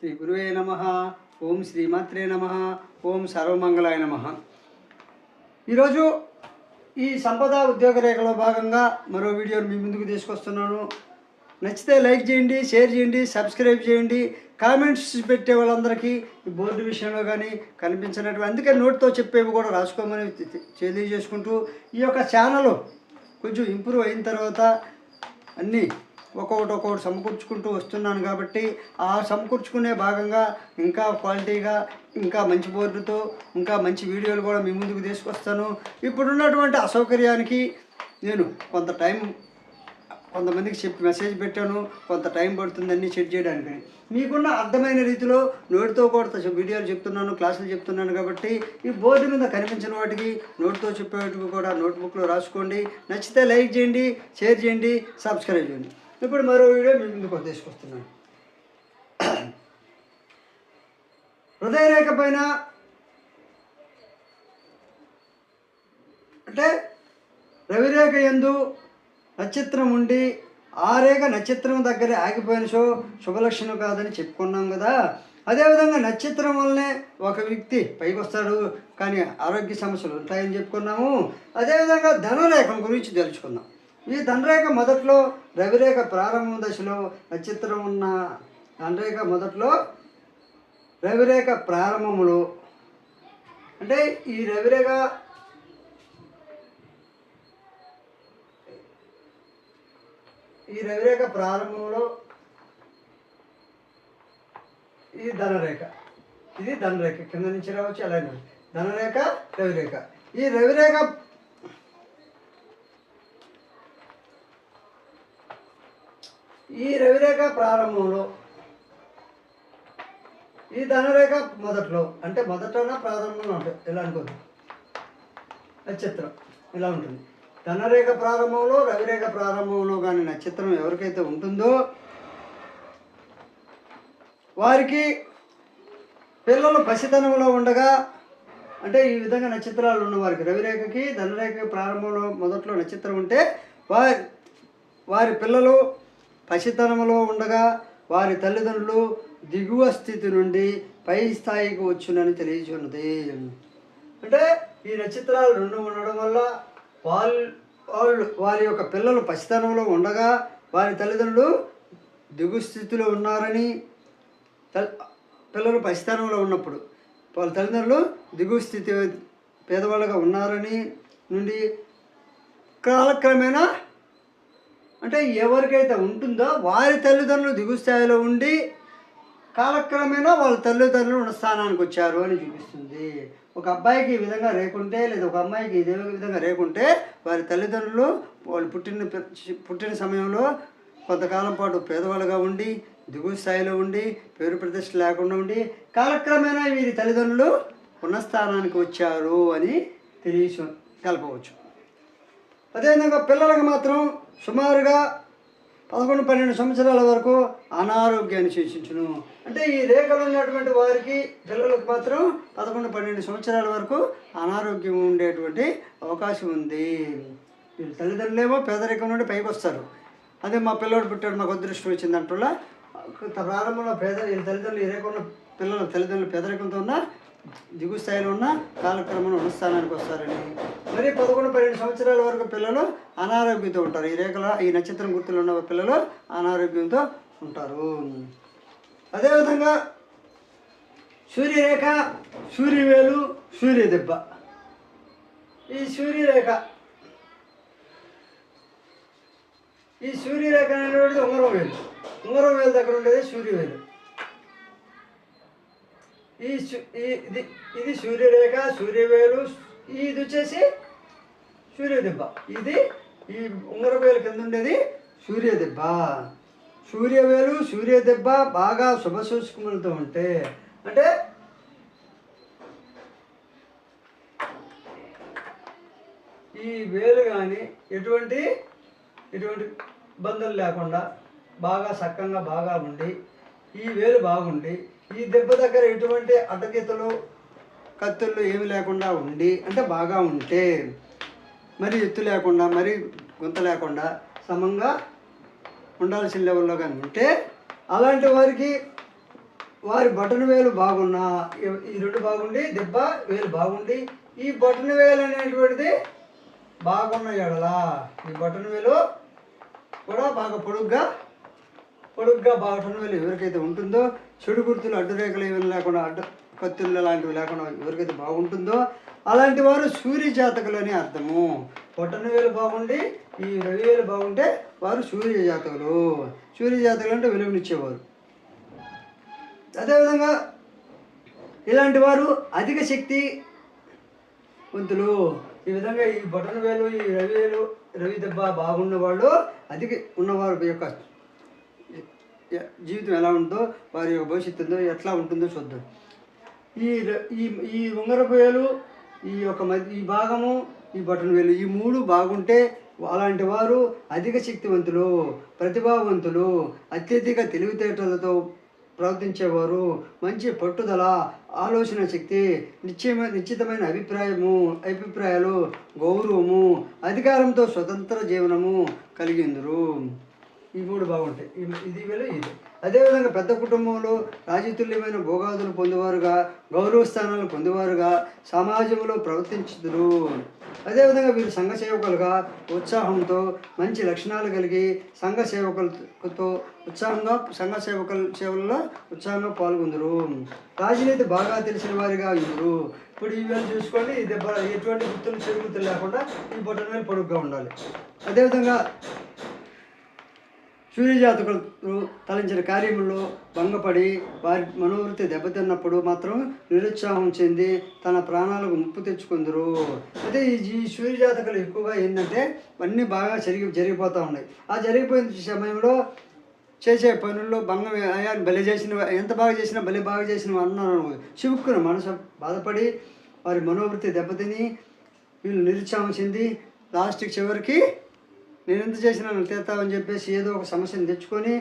శ్రీ గురువే నమ. ఓం శ్రీమాత్రే నమ. ఓం సర్వమంగళాయ నమ. ఈరోజు ఈ సంపద ఉద్యోగ రేఖలో భాగంగా మరో వీడియోను మీ ముందుకు తీసుకొస్తున్నాను. నచ్చితే లైక్ చేయండి షేర్ చేయండి సబ్స్క్రైబ్ చేయండి. కామెంట్స్ పెట్టే వాళ్ళందరికీ ఈ బోర్డు విషయంలో కానీ కనిపించినటువంటి అందుకే నోట్తో చెప్పేవి కూడా రాసుకోమని తెలియజేసుకుంటూ ఈ యొక్క ఛానల్ కొంచెం ఇంప్రూవ్ అయిన తర్వాత అన్నీ ఒక్కొక్కటి ఒక్కొక్కటి సమకూర్చుకుంటూ వస్తున్నాను కాబట్టి ఆ సమకూర్చుకునే భాగంగా ఇంకా క్వాలిటీగా ఇంకా మంచి బోర్డుతో ఇంకా మంచి వీడియోలు కూడా మీ ముందుకు తీసుకొస్తాను. ఇప్పుడున్నటువంటి అసౌకర్యానికి నేను కొంత టైం కొంతమందికి చెప్పి మెసేజ్ పెట్టాను. కొంత టైం పడుతుంది అన్నీ సెట్ చేయడానికి. మీకున్న అర్థమైన రీతిలో నోటితో కూడా వీడియోలు చెప్తున్నాను క్లాసులు చెప్తున్నాను కాబట్టి ఈ బోర్డు మీద కనిపించిన వాటికి నోటితో చెప్పేటివి కూడా నోట్బుక్లో రాసుకోండి. నచ్చితే లైక్ చేయండి షేర్ చేయండి సబ్స్క్రైబ్ చేయండి. ఇప్పుడు మరో వీడియో మీ ముందుకు తీసుకొస్తున్నాను. హృదయరేఖ పైన అంటే రవిరేఖ ఎందు నక్షత్రం ఉండి ఆ రేఖ నక్షత్రం దగ్గర ఆగిపోయిన షో శుభలక్షణం కాదని చెప్పుకున్నాం కదా. అదేవిధంగా నక్షత్రం వల్లనే ఒక వ్యక్తి పైకి వస్తాడు కానీ ఆరోగ్య సమస్యలు ఉంటాయని చెప్పుకున్నాము. అదేవిధంగా ధనరేఖ గురించి తెలుసుకుందాం. ఈ ధనరేఖ మొదట్లో రవిరేఖ ప్రారంభం దశలో నక్షత్రం ఉన్న ధనరేఖ మొదట్లో రవిరేఖ ప్రారంభములో. అంటే ఈ రవిరేఖ ఈ రవిరేఖ ప్రారంభంలో ఇది ధనరేఖ. ఇది ధనరేఖ. కింద నుంచి రావచ్చు అలాగే ధనరేఖ రవిరేఖ. ఈ రవిరేఖ ఈ రవిరేఖ ప్రారంభంలో ఈ ధనరేఖ మొదట్లో అంటే మొదటన ప్రారంభంలో ఉంటుంది ఇలా అనుకోండి? నక్షత్రం ఇలా ఉంటుంది? ధనరేఖ ప్రారంభంలో రవిరేఖ ప్రారంభంలో కానీ నక్షత్రం ఎవరికైతే ఉంటుందో వారికి పిల్లలు పసితనంలో ఉండగా అంటే ఈ విధంగా నక్షత్రాలు ఉన్న వారికి రవిరేఖకి ధనరేఖ ప్రారంభంలో మొదట్లో నక్షత్రం ఉంటే వారి వారి పిల్లలు పసితనములో ఉండగా వారి తల్లిదండ్రులు దిగువ స్థితి నుండి పై స్థాయికి వచ్చునని తెలియచున్నది అంటే ఈ నక్షత్రాలు రెండు ఉండడం వల్ల వాళ్ళు వాళ్ళు వారి యొక్క పిల్లలు పసితనంలో ఉండగా వారి తల్లిదండ్రులు దిగు స్థితిలో ఉన్నారని పిల్లలు పసితనంలో ఉన్నప్పుడు వాళ్ళ తల్లిదండ్రులు దిగువ స్థితి పేదవాళ్ళుగా ఉన్నారని నుండి కాలక్రమేణా అంటే ఎవరికైతే ఉంటుందో వారి తల్లిదండ్రులు దిగు స్థాయిలో ఉండి కాలక్రమేణా వాళ్ళ తల్లిదండ్రులు ఉన్న స్థానానికి వచ్చారు అని చూపిస్తుంది. ఒక అబ్బాయికి ఈ విధంగా రేకుంటే లేదా ఒక అమ్మాయికి ఇదే విధంగా రేకుంటే వారి తల్లిదండ్రులు వాళ్ళు పుట్టిన పుట్టిన సమయంలో కొంతకాలం పాటు పేదవాళ్ళుగా ఉండి దిగువ స్థాయిలో ఉండి పేరు ప్రతిష్ట లేకుండా ఉండి కాలక్రమేణా వీరి తల్లిదండ్రులు ఉన్న స్థానానికి వచ్చారు అని తెలియ తెలపవచ్చు అదేవిధంగా పిల్లలకు మాత్రం సుమారుగా పదకొండు పన్నెండు సంవత్సరాల వరకు అనారోగ్యాన్ని సూచించును అంటే ఈ రేఖలు ఉన్నటువంటి వారికి పిల్లలకు మాత్రం పదకొండు పన్నెండు సంవత్సరాల వరకు అనారోగ్యం ఉండేటువంటి అవకాశం ఉంది. వీళ్ళ తల్లిదండ్రులేమో పేదరికం నుండి పైకి వస్తారు. అదే మా పిల్లోడు పుట్టాడు మాకు అదృష్టం వచ్చింది అంటున్నా. ప్రారంభంలో పేద వీళ్ళ తల్లిదండ్రులు ఈ రేఖ ఉన్న పిల్లలు తల్లిదండ్రులు పేదరికంతో ఉన్న దిగు స్థాయిలో ఉన్న కాలక్రమంలో ఉన్నస్థానానికి వస్తారని మరి పదకొండు పన్నెండు సంవత్సరాల వరకు పిల్లలు అనారోగ్యంతో ఉంటారు. ఈ రేఖల ఈ నక్షత్రం గుర్తులు ఉన్న పిల్లలు అనారోగ్యంతో ఉంటారు. అదేవిధంగా సూర్యరేఖ సూర్యవేలు సూర్యదెబ్బ. ఈ సూర్యరేఖ ఈ సూర్యరేఖ అనేటువంటిది ఉంగరం వేలు. ఉంగరం వేలు దగ్గర ఉండేది సూర్యవేలు. ఈ ఈ ఇది ఇది సూర్యరేఖ సూర్యవేలు ఇది వచ్చేసి సూర్యదిబ్బ. ఇది ఈ ఉంగరవేలు కింద ఉండేది సూర్యదిబ్బ. సూర్యవేలు సూర్యదిబ్బ బాగా శుభ సూచకములతో ఉంటే అంటే ఈ వేలు కానీ ఎటువంటి ఎటువంటి ఇబ్బందులు లేకుండా బాగా సక్కంగా బాగా ఉండి ఈ వేలు బాగుండి ఈ దెబ్బ దగ్గర ఎటువంటి అడ్డగీతలు కత్తులు ఏమి లేకుండా ఉండి అంటే బాగా ఉంటే మరి ఎత్తు లేకుండా మరి గుంత లేకుండా సమంగా ఉండాల్సిన లెవెల్లో కానీ ఉంటే అలాంటి వారికి వారి బటన్ వేలు బాగున్నా ఈ- రెండు బాగుండి దెబ్బ వేలు బాగుండి ఈ బటన్ వేలు అనేటువంటిది బాగున్న ఎడల. ఈ బటన్ వేలు కూడా బాగా పొడుగ్గా పొడుగ్గా బటన్ వేలు ఎవరికైతే ఉంటుందో చెడు గుర్తులు అడ్డురేఖలు ఏమైనా లేకుండా అడ్డు కత్తులు లాంటివి లేకుండా ఎవరికైతే బాగుంటుందో అలాంటి వారు సూర్య జాతకులు అని అర్థము పొట్టనవేలు బాగుండి ఈ రవి వేలు బాగుంటే వారు సూర్య జాతకులు సూర్య జాతకులు అంటే వెలుగునిచ్చేవారు. అదేవిధంగా ఇలాంటి వారు అధిక శక్తి వంతులు. ఈ విధంగా ఈ బటన్ వేలు ఈ రవి వేలు రవి దెబ్బ బాగున్న వాళ్ళు అధిక ఉన్నవారు యొక్క జీవితం ఎలా ఉంటుందో వారి యొక్క భవిష్యత్తు ఉందో ఎట్లా ఉంటుందో చూద్దాం. ఈ ఈ ఈ ఉంగరపు వేలు ఈ యొక్క మధ్య ఈ భాగము ఈ బటన్ వేలు ఈ మూడు బాగుంటే అలాంటి వారు అధిక శక్తివంతులు ప్రతిభావంతులు అత్యధిక తెలివితేటలతో ప్రవర్తించేవారు మంచి పట్టుదల ఆలోచన శక్తి నిశ్చయమైన నిశ్చితమైన అభిప్రాయము అభిప్రాయాలు గౌరవము అధికారంతో స్వతంత్ర జీవనము కలిగిందురు ఈ మూడు బాగుంటాయి. ఇది వేళ ఇది. అదేవిధంగా పెద్ద కుటుంబంలో రాజతుల్యమైన భోగాదులు పొందేవారుగా గౌరవ స్థానాలు పొందేవారుగా సమాజంలో ప్రవర్తించుదురు. అదేవిధంగా వీరు సంఘ సేవకులుగా ఉత్సాహంతో మంచి లక్షణాలు కలిగి సంఘ సేవకులతో ఉత్సాహంగా సంఘ సేవకుల సేవల్లో ఉత్సాహంగా పాల్గొందరు. రాజనీతి బాగా తెలిసిన వారిగా ఉందరు. ఇప్పుడు ఈ వేలు చూసుకోండి ఇది ఎటువంటి గుర్తులు చెడు గుర్తులు లేకుండా ఈ బొట్టన పొడుగ్గా ఉండాలి. అదేవిధంగా సూర్యజాతకులు తలంచిన కార్యముల్లో భంగపడి వారి మనోవృత్తి దెబ్బతిన్నప్పుడు మాత్రం నిరుత్సాహం చెంది తన ప్రాణాలకు ముప్పు తెచ్చుకుందరు. అయితే ఈ సూర్యజాతకులు ఎక్కువగా ఏంటంటే అన్నీ బాగా జరిగి జరిగిపోతూ ఉన్నాయి. ఆ జరిగిపోయిన సమయంలో చేసే పనుల్లో భంగం అయ్యా బలి చేసిన ఎంత బాగా చేసినా బలి బాగా చేసిన అన్నాను చివుక్కున మనసు బాధపడి వారి మనోవృత్తి దెబ్బతిని వీళ్ళు నిరుత్సాహం చెంది లాస్ట్కి చివరికి నేను ఎంత చేసినా తీస్తామని చెప్పేసి ఏదో ఒక సమస్యను తెచ్చుకొని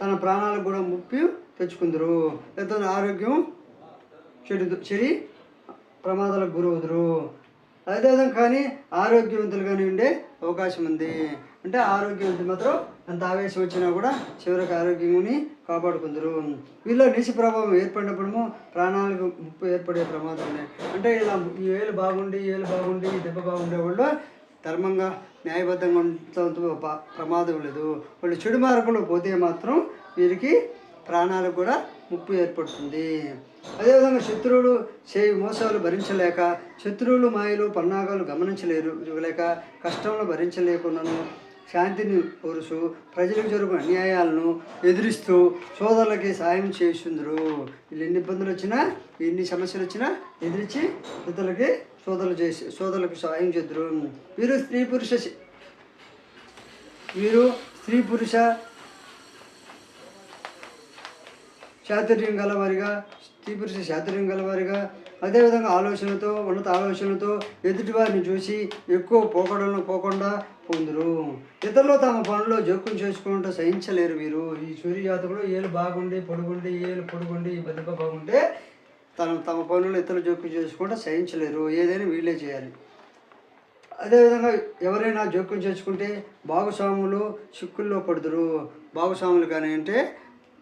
తన ప్రాణాలకు కూడా ముప్పి తెచ్చుకుందరు. లేదా ఆరోగ్యం చెడు చెడి ప్రమాదాలకు గురవుదురు. అదేవిధంగా కానీ ఆరోగ్యవంతులుగానే ఉండే అవకాశం ఉంది. అంటే ఆరోగ్యవంతులు మాత్రం అంత ఆవేశం వచ్చినా కూడా చివరికి ఆరోగ్యంని కాపాడుకుందరు. వీళ్ళ నిశి ప్రభావం ఏర్పడినప్పుడు ప్రాణాలకు ముప్పు ఏర్పడే ప్రమాదం ఉన్నాయి. అంటే ఇలా ఈ వేలు బాగుండి ఈ వేలు బాగుండి ఈ దెబ్బ బాగుండే వాళ్ళు ధర్మంగా న్యాయబద్ధంగా ఉండటంతో ప్రమాదం లేదు. వాళ్ళు చెడు మార్గంలో పోతే మాత్రం వీరికి ప్రాణాలకు కూడా ముప్పు ఏర్పడుతుంది. అదేవిధంగా శత్రువులు చేయి మోసాలు భరించలేక శత్రువులు మాయలు పన్నాగాలు గమనించలేరు లేక కష్టంలో భరించలేకున్నాను శాంతిని కోరుసు ప్రజలకు జరుగు అన్యాయాలను ఎదిరిస్తూ సోదరులకి సాయం చేస్తుందరు వీళ్ళు ఎన్ని ఇబ్బందులు వచ్చినా ఎన్ని సమస్యలు వచ్చినా ఎదిరించి ఇతరులకి సోదరులు చేసి సోదరులకు సాయం చేద్దరు. వీరు స్త్రీ పురుష వీరు స్త్రీ పురుష చాతుర్యం గలవారిగా స్త్రీ పురుష చాతుర్యం గలవారిగా అదేవిధంగా ఆలోచనతో ఉన్నత ఆలోచనతో ఎదుటివారిని చూసి ఎక్కువ పోకడలను పోకుండా పొందురు. ఇతరులు తమ పనుల్లో జోక్యం చేసుకుంటూ సహించలేరు వీరు. ఈ సూర్య జాతకుడు ఏలు బాగుండి పొడుగుండి ఏలు పొడుగుండి ఈ బతుక బాగుంటే తను తమ పనులు ఇతరులు జోక్యం చేసుకుంటూ సహించలేరు. ఏదైనా వీళ్ళే చేయాలి. అదేవిధంగా ఎవరైనా జోక్యం చేసుకుంటే భాగస్వాములు చిక్కుల్లో పడుతురు. భాగస్వాములు కానీ అంటే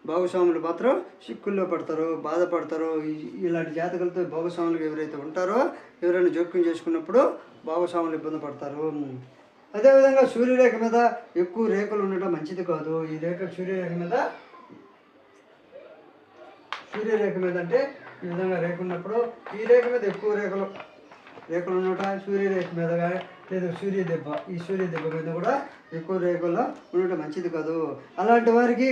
భాగస్వాములు మాత్రం చిక్కుల్లో పడతారు బాధపడతారు. ఇలాంటి జాతకులతో భాగస్వాములు ఎవరైతే ఉంటారో ఎవరైనా జోక్యం చేసుకున్నప్పుడు భాగస్వాములు ఇబ్బంది పడతారు. అదేవిధంగా సూర్యరేఖ మీద ఎక్కువ రేఖలు ఉండటం మంచిది కాదు. ఈ రేఖ సూర్యరేఖ మీద సూర్యరేఖ మీద అంటే ఈ విధంగా రేఖ ఉన్నప్పుడు ఈ రేఖ మీద ఎక్కువ రేఖలు రేఖలు ఉన్నట సూర్యరేఖ మీద లేదా సూర్య దెబ్బ ఈ సూర్య దెబ్బ మీద కూడా ఎక్కువ రేఖల్లో ఉండటం మంచిది కాదు. అలాంటి వారికి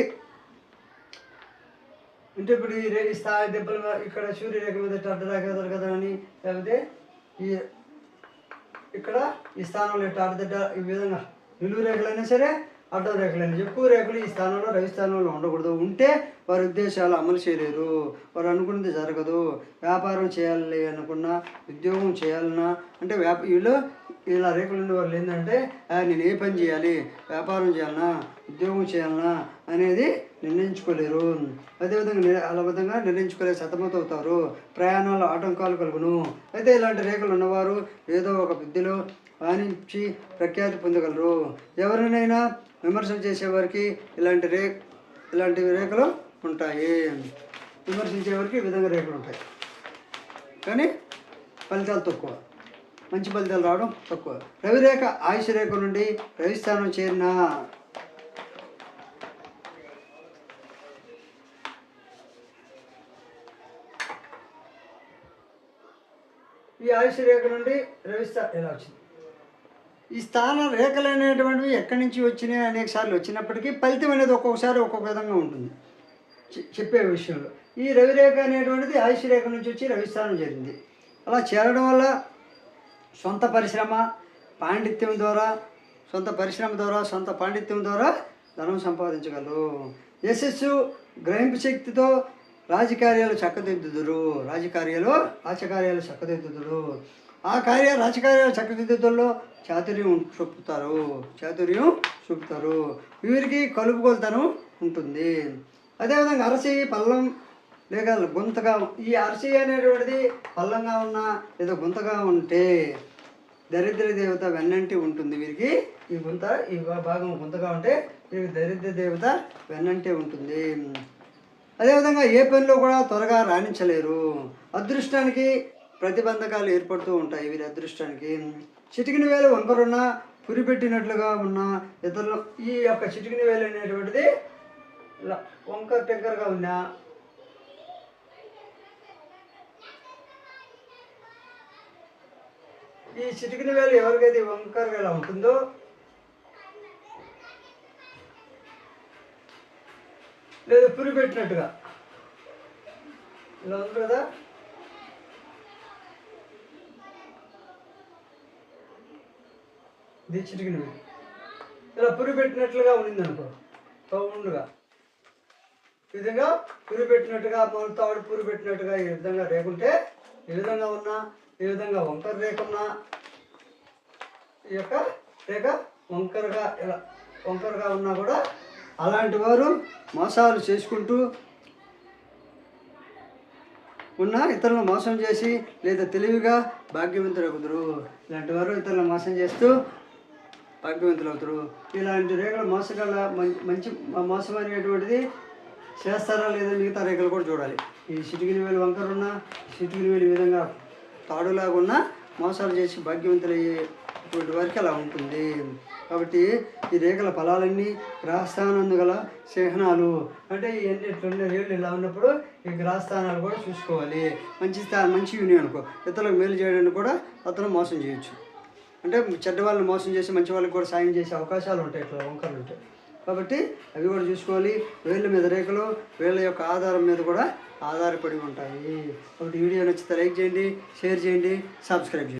అంటే ఇప్పుడు ఈ రే ఈ స్థాయి దెబ్బల ఇక్కడ ఇక్కడ సూర్యరేఖ మీద అడ్డరాకదు కదా అని లేకపోతే ఈ ఇక్కడ ఈ స్థానంలో ఇట్లా అడ్డదిడ్డ ఈ విధంగా నిలువు రేఖలైనా సరే అడ్డం రేఖలైనా ఎక్కువ రేఖలు ఈ స్థానంలో రవి స్థానంలో ఉండకూడదు. ఉంటే వారి ఉద్దేశాలు అమలు చేయలేరు. వారు అనుకున్నది జరగదు. వ్యాపారం చేయాలి అనుకున్నా ఉద్యోగం చేయాలన్నా అంటే వ్యాప వీళ్ళు ఇలా రేఖలు ఉండే వాళ్ళు ఏంటంటే నేను ఏ పని చేయాలి? వ్యాపారం చేయాలన్నా ఉద్యోగం చేయాలన్నా అనేది నిర్ణయించుకోలేరు. అదేవిధంగా అలా విధంగా నిర్ణయించుకోలే సతమతవుతారు ప్రయాణాలు ఆటంకాలు కలుగును. అయితే ఇలాంటి రేఖలు ఉన్నవారు ఏదో ఒక విద్యలో ఆనించి ప్రఖ్యాతి పొందగలరు. ఎవరినైనా విమర్శలు చేసేవారికి ఇలాంటి రే ఇలాంటి రేఖలు ఉంటాయి. విమర్శించే ఈ విధంగా రేఖలు ఉంటాయి. కానీ ఫలితాలు తక్కువ. మంచి ఫలితాలు రావడం తక్కువ. రవిరేఖ ఆయుష్ రేఖ నుండి రవిస్థానం చేరిన ఈ ఆయుష్ రేఖ నుండి రవిస్థా ఎలా వచ్చింది. ఈ స్థాన రేఖలు అనేటువంటివి ఎక్కడి నుంచి వచ్చినాయి అనేక సార్లు వచ్చినప్పటికీ ఫలితం అనేది ఒక్కొక్కసారి ఒక్కొక్క విధంగా ఉంటుంది. చెప్పే విషయంలో. ఈ రవిరేఖ అనేటువంటిది ఆయుష్ రేఖ నుంచి వచ్చి రవిస్థానం జరిగింది అలా చేరడం వల్ల సొంత పరిశ్రమ పాండిత్యం ద్వారా సొంత పరిశ్రమ ద్వారా సొంత పాండిత్యం ద్వారా ధనం సంపాదించగలరు. యశస్సు గ్రహింపు శక్తితో రాజకార్యాలు చక్కదిద్దుదురు. రాజకార్యాలు రాజకార్యాలు చక్కదిద్దుదురు. ఆ కార్య రాజకార్య చక్కదిద్దుతుల్లో చాతుర్యం చూపుతారు. చాతుర్యం చూపుతారు. వీరికి కలుపుకొలతనం ఉంటుంది. అదేవిధంగా అరసి పల్లం లేక గుంతగా ఈ అరసి అనేటువంటిది పల్లంగా ఉన్నా లేదా గుంతగా ఉంటే దరిద్ర దేవత వెన్నంటి ఉంటుంది వీరికి. ఈ గుంత ఈ భాగం గుంతగా ఉంటే వీరికి దరిద్ర దేవత వెన్నంటే ఉంటుంది. అదేవిధంగా ఏ పనిలో కూడా త్వరగా రాణించలేరు. అదృష్టానికి ప్రతిబంధకాలు ఏర్పడుతూ ఉంటాయి వీరి అదృష్టానికి. చిటికిన వేలు వంకరున్న పురి పెట్టినట్లుగా ఉన్న ఇతరులు ఈ యొక్క చిటికిన వేలు అనేటువంటిది ఇలా వంకర టెంకర్గా ఉన్నా ఈ చిటికిన వేలు ఎవరికైతే వంకరగా ఇలా ఉంటుందో లేదా పురి పెట్టినట్టుగా ఇలా ఉంది కదా? ఇది చిటికిన ఇలా పురి పెట్టినట్లుగా ఉండింది అనుకో రౌండ్గా ఈ విధంగా పురి పెట్టినట్టుగా మన తాడు పురి పెట్టినట్టుగా ఈ విధంగా రేకుంటే ఈ విధంగా ఉన్నా ఈ విధంగా వంకర రేకున్నా ఈ యొక్క రేఖ వంకరగా ఇలా వంకరగా ఉన్నా కూడా అలాంటి వారు మోసాలు చేసుకుంటూ ఉన్న ఇతరులను మోసం చేసి లేదా తెలివిగా భాగ్యవంతులు అవుతారు ఇలాంటి వారు ఇతరులను మోసం చేస్తూ భాగ్యవంతులు అవుతారు ఇలాంటి రేఖలు మోసగల మంచి మోసం అనేటువంటిది చేస్తారా లేదా మిగతా రేఖలు కూడా చూడాలి. ఈ సిటికిని వేలు వంకరున్న సిటికిని వేలు విధంగా తాడులాగా ఉన్న మోసాలు చేసి భాగ్యవంతులయ్యేటువంటి వారికి అలా ఉంటుంది. కాబట్టి ఈ రేఖల ఫలాలన్నీ గ్రహస్థానందు గల చిహ్నాలు అంటే ఇవన్నీ రెండు రేళ్ళు ఇలా ఉన్నప్పుడు ఈ గ్రహస్థానాలు కూడా చూసుకోవాలి. మంచి స్థా మంచి యూనియన్ అనుకో. ఇతరులకు మేలు చేయడానికి కూడా అతను మోసం చేయొచ్చు. అంటే చెడ్డ వాళ్ళని మోసం చేసి మంచి వాళ్ళకి కూడా సాయం చేసే అవకాశాలు ఉంటాయి ఇట్లా వంకర్లు ఉంటాయి. కాబట్టి అవి కూడా చూసుకోవాలి. వీళ్ళ మీద రేఖలు వీళ్ళ యొక్క ఆధారం మీద కూడా ఆధారపడి ఉంటాయి. కాబట్టి వీడియో నచ్చితే లైక్ చేయండి షేర్ చేయండి సబ్స్క్రైబ్ చేయండి.